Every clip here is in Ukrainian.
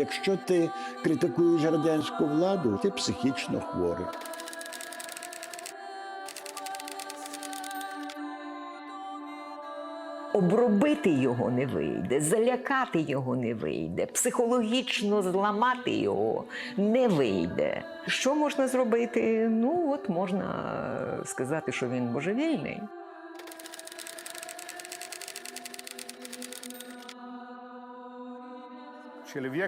Якщо ти критикуєш радянську владу, ти психічно хворий. Обробити його не вийде, залякати його не вийде, психологічно зламати його не вийде. Що можна зробити? Ну, от можна сказати, що він божевільний.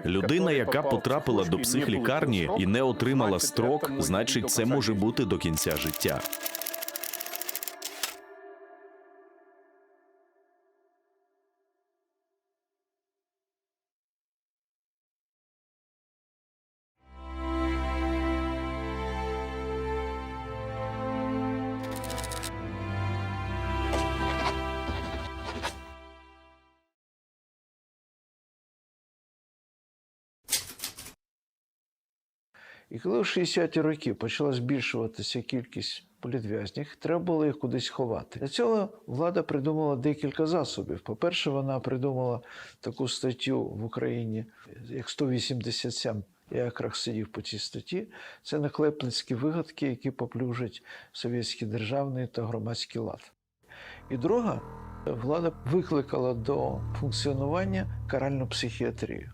Людина, яка потрапила до психлікарні і не отримала строк, значить, це може бути до кінця життя. І коли в 60-ті роки почала збільшуватися кількість політв'язнів, треба було їх кудись ховати. Для цього влада придумала декілька засобів. По-перше, вона придумала таку статтю в Україні, як 187. Я якраз сидів по цій статті. Це наклепницькі вигадки, які поплюжать совєтський державний та громадський лад. І друга, влада викликала до функціонування каральну психіатрію.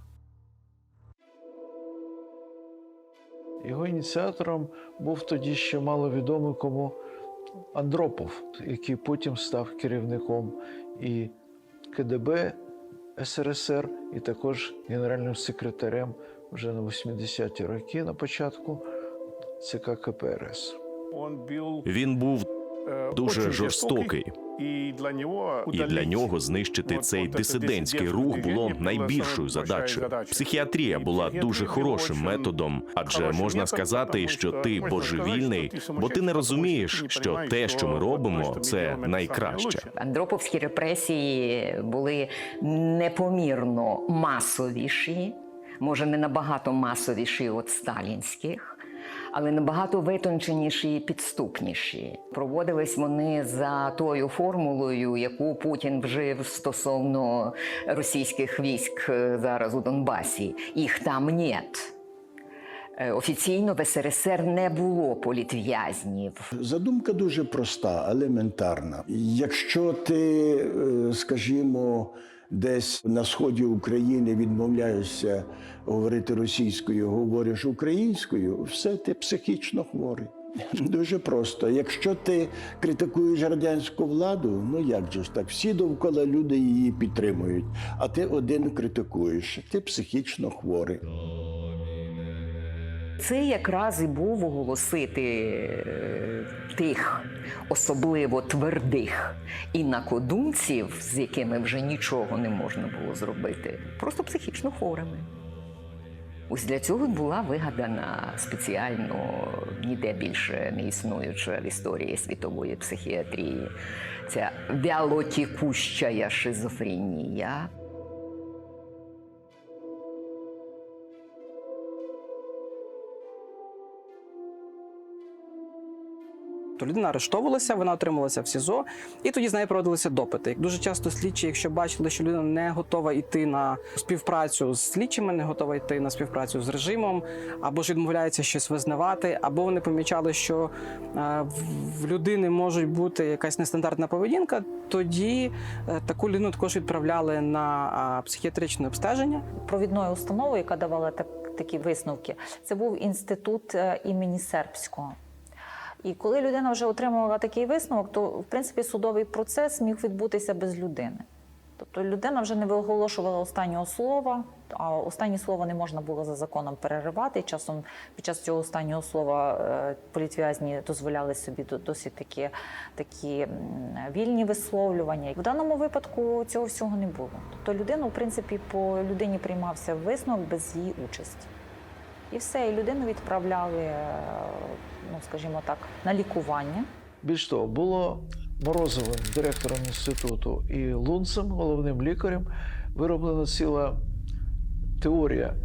Його ініціатором був тоді ще маловідомий кому Андропов, який потім став керівником і КДБ СРСР, і також генеральним секретарем вже на 80-ті роки на початку ЦК КПРС. Він був дуже жорстокий, і і для нього знищити цей дисидентський рух було найбільшою задачею. Психіатрія була дуже хорошим методом, адже можна сказати, що ти божевільний, бо ти не розумієш, що те, що ми робимо, це найкраще. Андроповські репресії були непомірно масовіші, може не набагато масовіші від сталінських, але набагато витонченіші і підступніші. Проводились вони за тою формулою, яку Путін вжив стосовно російських військ е, зараз у Донбасі. Їх там нет. Е, Офіційно в СРСР не було політв'язнів. Задумка дуже проста, елементарна. Якщо ти, е, скажімо, десь на сході України відмовляєшся говорити російською, говориш українською, все ти психічно хворий. Дуже просто. Якщо ти критикуєш радянську владу, ну як же ж так, всі довкола люди її підтримують, а ти один критикуєш, ти психічно хворий. Це якраз і був оголосити е, тих особливо твердих інакодумців, з якими вже нічого не можна було зробити, просто психічно хворими. Ось для цього була вигадана спеціально ніде більше не існуюча в історії світової психіатрії. Ця вялотікуща шизофренія. То людина арештовувалася, вона отрималася в СІЗО, і тоді з нею проводилися допити. Дуже часто слідчі, якщо бачили, що людина не готова йти на співпрацю з слідчими, не готова йти на співпрацю з режимом, або ж відмовляється щось визнавати, або вони помічали, що е, в- людини може бути якась нестандартна поведінка, тоді е, таку людину також відправляли на психіатричне обстеження. провідною установою, яка давала так, такі висновки, це був інститут е, імені Сербського. І коли людина вже отримувала такий висновок, то в принципі судовий процес міг відбутися без людини. Тобто людина вже не виголошувала останнього слова, а останнє слово не можна було за законом переривати. Часом під час цього останнього слова е, політв'язні дозволяли собі до- досить такі, такі вільні висловлювання. В даному випадку цього всього не було. Тобто людина, в принципі, по людині приймався висновок без її участі. І все, і людину відправляли, е, ну скажімо так, на лікування. Більш того, було Морозовим, директором інституту, і Лунцем, головним лікарем, вироблена ціла теорія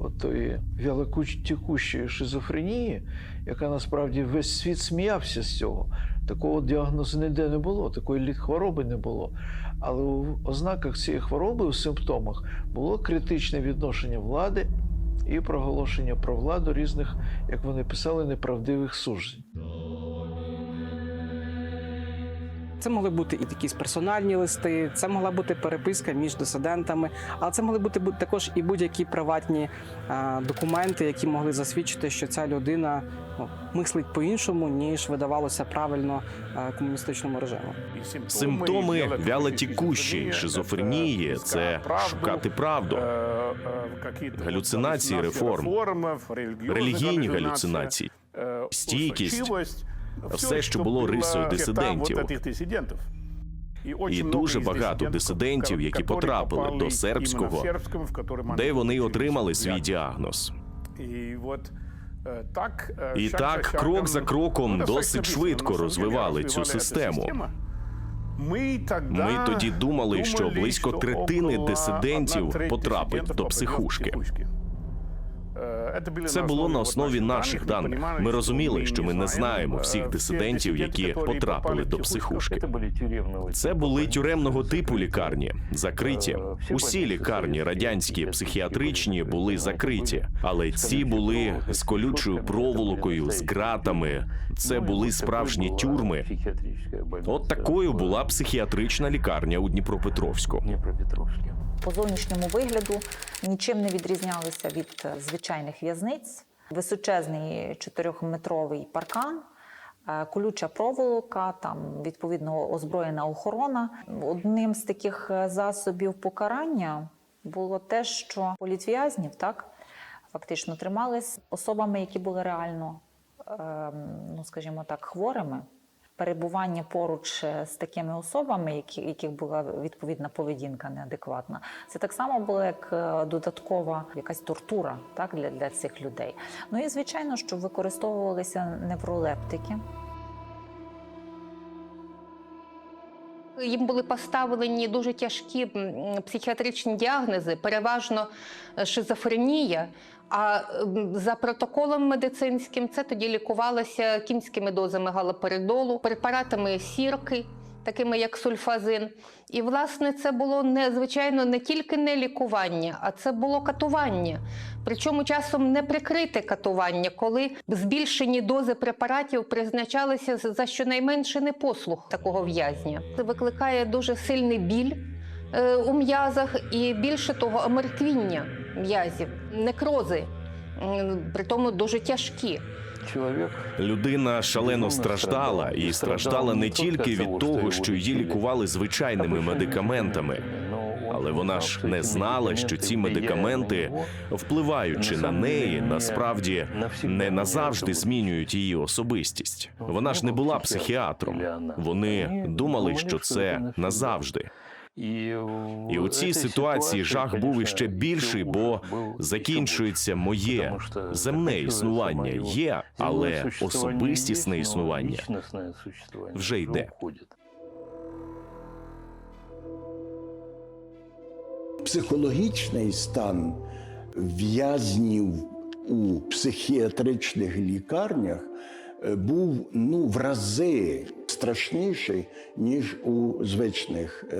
отої вялокутікущої шизофренії, яка насправді весь світ сміявся з цього. Такого діагнозу ніде не було, такої хвороби не було. Але у ознаках цієї хвороби, у симптомах, було критичне відношення влади і проголошення про владу різних, як вони писали, неправдивих суджень. Це могли бути і якісь персональні листи, це могла бути переписка між дисидентами, але це могли бути бу- також і будь-які приватні е, документи, які могли засвідчити, що ця людина ну, мислить по-іншому, ніж видавалося правильно е, комуністичному режиму. Симптоми вялотікущої шизофренії це шукати правду, галюцинації реформ, релігійні галюцинації, стійкість, все, що було рисою дисидентів. І дуже багато дисидентів, які потрапили до сербського, де вони отримали свій діагноз. І так, крок за кроком, досить швидко розвивали цю систему. Ми тоді думали, що близько третини дисидентів потрапить до психушки. Це було на основі наших даних. Ми розуміли, що ми не знаємо всіх дисидентів, які потрапили до психушки. Це були тюремного типу лікарні, закриті. Усі лікарні радянські психіатричні були закриті, але ці були з колючою проволокою, з ґратами. Це були справжні тюрми. От такою була психіатрична лікарня у Дніпропетровську. По зовнішньому вигляду нічим не відрізнялися від е, звичайних в'язниць. Височезний чотирьохметровий паркан, е, колюча проволока, там відповідно озброєна охорона. Одним з таких е, засобів покарання було те, що політв'язнів так фактично тримались особами, які були реально, ем, ну скажімо так, хворими. Перебування поруч е, з такими особами, які, яких була відповідна поведінка неадекватна, це так само було як е, додаткова якась тортура так, для, для цих людей. Ну і звичайно, що використовувалися невролептики. Їм були поставлені дуже тяжкі психіатричні діагнози, переважно е, шизофренія. А за протоколом медицинським це тоді лікувалося кінськими дозами галоперидолу, препаратами сірки, такими як сульфазин. І, власне, це було не звичайно не тільки не лікування, а це було катування. Причому часом не прикрите катування, коли збільшені дози препаратів призначалися за за щонайменше непослух такого в'язня. Це викликає дуже сильний біль е, у м'язах і більше того, омертвіння м'язів, некрози, при тому дуже тяжкі. Людина шалено страждала і страждала не тільки від того, що її лікували звичайними медикаментами, але вона ж не знала, що ці медикаменти, впливаючи на неї, насправді не назавжди змінюють її особистість. Вона ж не була психіатром. Вони думали, що це назавжди. І у цій ситуації жах був іще більший, бо закінчується моє земне існування. є, але особистісне існування вже йде. Психологічний стан в'язнів у психіатричних лікарнях е, був ну, в рази страшніший, ніж у звичних е,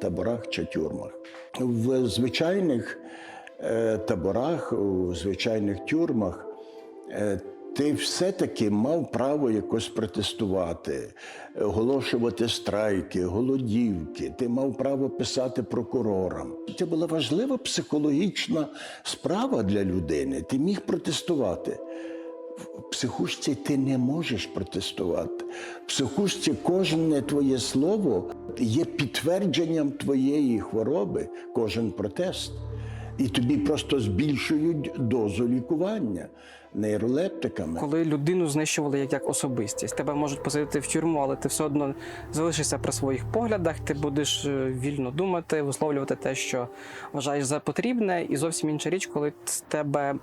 таборах чи тюрмах. В звичайних е, таборах, у звичайних тюрмах е, ти все-таки мав право якось протестувати, оголошувати страйки, голодівки. Ти мав право писати прокурорам. Це була важлива психологічна справа для людини. Ти міг протестувати. Психушці ти не можеш протестувати. В психушці кожне твоє слово є підтвердженням твоєї хвороби, кожен протест. І тобі просто збільшують дозу лікування нейролептиками. Коли людину знищували як, як особистість, тебе можуть посадити в тюрму, але ти все одно залишишся при своїх поглядах, ти будеш е, вільно думати, висловлювати те, що вважаєш за потрібне, і зовсім інша річ, коли тебе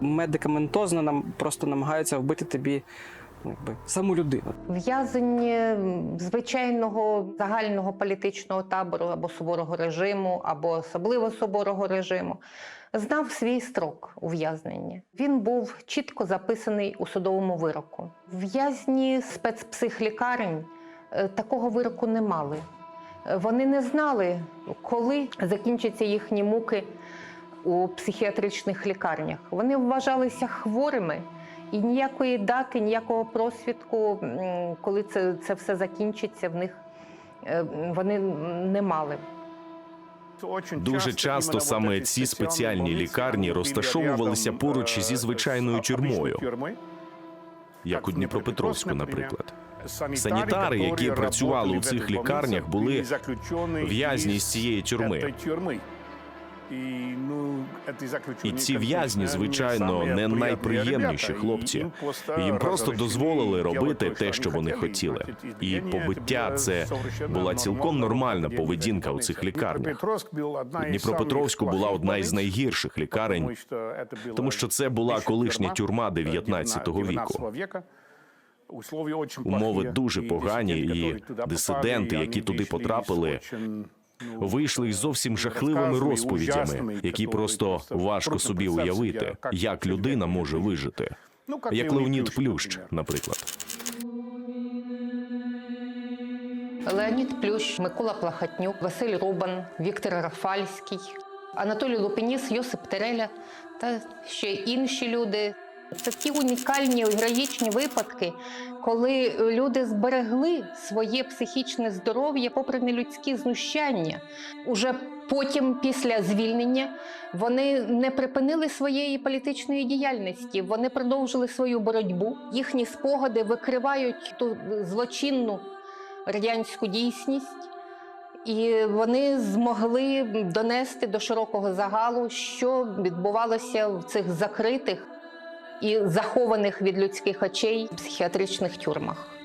медикаментозно нам просто намагаються вбити тобі якби саму людину. В'язень звичайного загального політичного табору або суворого режиму, або особливо суворого режиму, знав свій строк ув'язнення. Він був чітко записаний у судовому вироку. В'язні спецпсихлікарень е, такого вироку не мали. Е, Вони не знали, коли закінчаться їхні муки у психіатричних лікарнях. Вони вважалися хворими. І ніякої дати, ніякого просвідку, коли це, це все закінчиться, в них е, вони не мали. Дуже часто саме ці спеціальні лікарні розташовувалися поруч зі звичайною тюрмою, як у Дніпропетровську, наприклад. Санітари, які працювали у цих лікарнях, були в'язні з цієї тюрми. І ці в'язні, звичайно, не найприємніші хлопці. Їм просто дозволили робити те, що вони хотіли. І побиття це була цілком нормальна поведінка у цих лікарнях. У Дніпропетровську була одна із найгірших лікарень, Тому що це була колишня тюрма 19 віку. Умови дуже погані, і дисиденти, які туди потрапили, Вийшли із зовсім жахливими розповідями, які просто важко собі уявити, як людина може вижити. Як Леонід Плющ, наприклад. Леонід Плющ, Микола Плахатнюк, Василь Рубан, Віктор Рафальський, Анатолій Лупеніс, Йосип Тереля та ще інші люди. Ті унікальні героїчні випадки, коли люди зберегли своє психічне здоров'я попри нелюдські знущання. Уже потім, після звільнення, вони не припинили своєї політичної діяльності. Вони продовжили свою боротьбу. Їхні спогади викривають ту злочинну радянську дійсність. І вони змогли донести до широкого загалу, що відбувалося в цих закритих і захованих від людських очей психіатричних тюрмах.